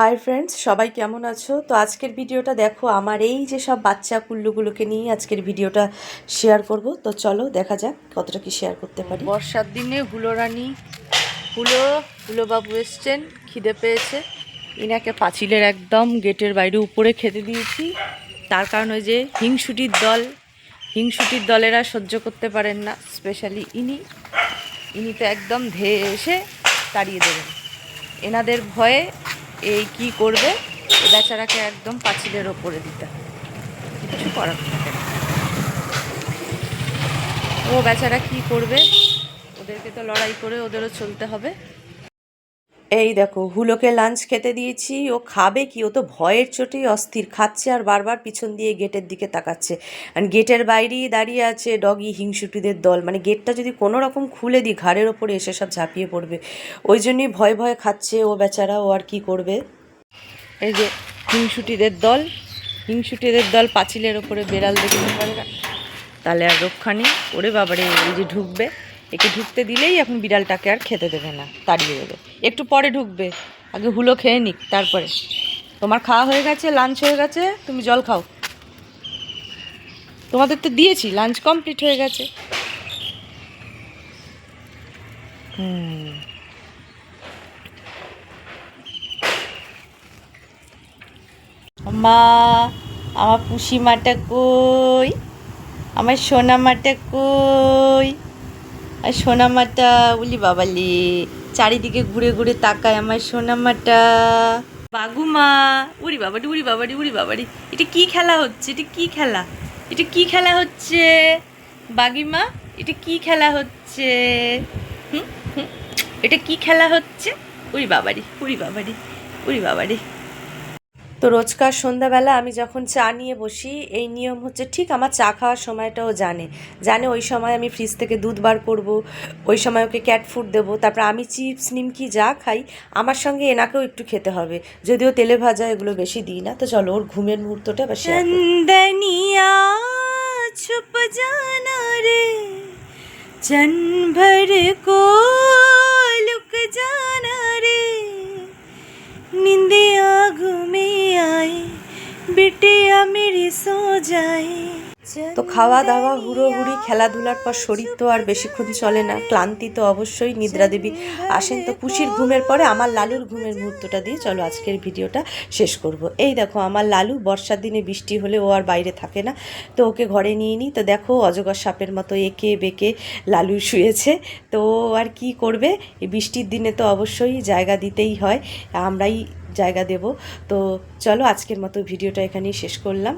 Hi friends সবাই কেমন আছো? তো আজকের ভিডিওটা দেখো, আমার এই যে সব বাচ্চা কুল্লুগুলোকে নিয়ে আজকের ভিডিওটা শেয়ার করব। তো চলো দেখা যাক কতটা কি শেয়ার করতে পারি। বর্ষার দিনে হুলো রানী হুলো, হুলোবাবু এসছেন, খিদে পেয়েছে। ইনাকে পাঁচিলের একদম গেটের বাইরে উপরে খেতে দিয়েছি। তার কারণ ওই যে হিংসুটির দল, হিংসুটির দলেরা সহ্য করতে পারেন না স্পেশালি ইনি। ইনি তো একদম ধেয়ে এসে তাড়িয়ে দেবেন। এনাদের ভয়ে এই কি করবে? বেচারাকে একদম পাঁচিলের ওপরে দিতে কিছু করার থাকে ও বেচারা কি করবে? ওদেরকে তো লড়াই করে ওদেরও চলতে হবে। এই দেখো, হুলোকে লাঞ্চ খেতে দিয়েছি, ও খাবে কি? ও তো ভয়ের চোটেই অস্থির, খাচ্ছে আর বারবার পিছন দিয়ে গেটের দিকে তাকাচ্ছে। আর গেটের বাইরেই দাঁড়িয়ে আছে ডগি হিংসুটিদের দল। মানে গেটটা যদি কোনো রকম খুলে দিই, ঘাড়ের ওপরে এসে সব ঝাঁপিয়ে পড়বে। ওই জন্যই ভয় ভয়ে খাচ্ছে ও বেচারা, ও আর কি করবে? এই যে হিংসুটিদের দল হিংসুটিদের দল পাঁচিলের ওপরে বেড়াল দেখতে পারে না? তাহলে আর রক্ষা নেই। ওরে বাবারে, এই যে ঢুকবে। একে ঢুকতে দিলেই এখন বিড়ালটাকে আর খেতে দেবে না, তাড়িয়ে দেবে। একটু পরে ঢুকবে, আগে হুলো খেয়ে নিক, তারপরে। তোমার খাওয়া হয়ে গেছে লাঞ্চ হয়ে গেছে, তুমি জল খাও। তোমাদের তো দিয়েছি লাঞ্চ কমপ্লিট হয়ে গেছে। মা, আমার পুষি মাটা কই? আমার সোনা মাটা কই? আর সোনা মাটা বলি বাবালি চারিদিকে ঘুরে ঘুরে তাকায় আমার সোনা মাটা বাগুমা, উড়ি বাবাডি উড়ি বাবাডি উড়ি বাবাডি এটা কি খেলা হচ্ছে? এটা কি খেলা? এটা কি খেলা হচ্ছে? বাগিমা, এটা কি খেলা হচ্ছে? হুম হুম, এটা কি খেলা হচ্ছে? উড়ি বাবাডি উড়ি বাবাডি উড়ি বাবাডি তো রোজকার সন্ধ্যাবেলা আমি যখন চা নিয়ে বসি এই নিয়ম হচ্ছে ঠিক আমার চা খাওয়ার সময়টাও জানে জানে ওই সময় আমি ফ্রিজ থেকে দুধ বার করব ওই সময় ওকে ক্যাট ফুড দেবো তারপর আমি চিপস নিমকি যা খাই আমার সঙ্গে এনাকেও একটু খেতে হবে যদিও তেলে ভাজা এগুলো বেশি দিই না তো চলো ওর ঘুমের মুহূর্তটা বা চন্দনিয়া ছুপ জানা রে चन भर को लुक जाना रे निंदिया घूमे आए তো খাওয়া দাওয়া হুড়োহুড়ি খেলাধুলার পর শরীর তো আর বেশিক্ষণ চলে না। ক্লান্তি তো অবশ্যই নিদ্রা দেবী আসেন তো পুষির ঘুমের পরে। আমার লালুর ঘুমের মুহূর্তটা দিয়ে চলো আজকের ভিডিওটা শেষ করব। এই দেখো আমার লালু বর্ষার দিনে বৃষ্টি হলে ও আর বাইরে থাকে না। তো ওকে ঘরে নিয়ে নিই তো দেখো অজগর সাপের মতো এঁকে বেঁকে লালু শুয়েছে। তো আর কি করবে? বৃষ্টির দিনে তো অবশ্যই জায়গা দিতেই হয়। আমরাই জায়গা দেব। তো চলো আজকের মতো ভিডিওটা এখানেই শেষ করলাম।